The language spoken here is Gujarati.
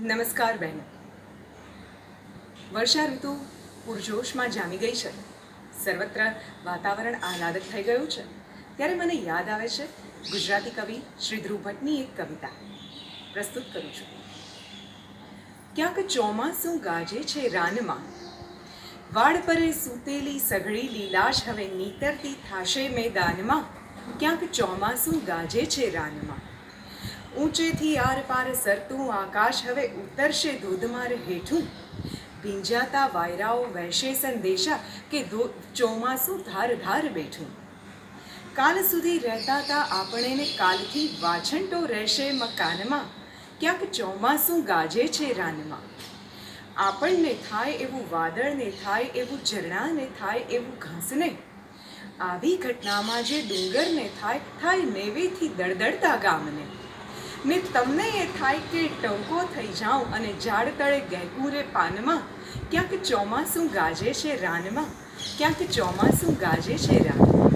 નમસ્કાર બહેનો. વર્ષા ઋતુ પૂરજોશમાં જામી ગઈ છે. સર્વત્ર વાતાવરણ આહલાદક થઈ ગયું છે. ત્યારે મને યાદ આવે છે ગુજરાતી કવિ શ્રી ધ્રુવ ભટ્ટની એક કવિતા. પ્રસ્તુત કરું છું. ક્યાંક ચોમાસું ગાજે છે રાનમાં. વાડ પરે સૂતેલી સઘળી લીલાશ હવે નીતરતી થાશે મેદાનમાં. ક્યાંક ચોમાસું ગાજે છે રાનમાં. ઊંચેથી આર પાર સરતું આકાશ હવે ઉતરશે ધોધમાર હેઠું. ભીંજાતા વાયરાઓ વહેશે સંદેશા કે ચોમાસું ધાર ધાર બેઠું. કાલ સુધી રહેતા તા આપણેને કાલથી વાછંટો રહેશે મકાનમાં. ક્યાંક ચોમાસું ગાજે છે રાનમાં. આપણને થાય એવું વાદળને થાય એવું ઝરણાને થાય એવું ઘાસને. આવી ઘટનામાં જે ડુંગરને થાય થાય નેવેથી દળદળતા ગામને. ને તમને એ થાય કે ટંકો થઈ જાઉં અને ઝાડ તળે ગહેકુરે પાનમાં? ક્યાંક ચોમાસું ગાજે છે રાનમાં? ક્યાંક ચોમાસું ગાજે છે રાનમાં?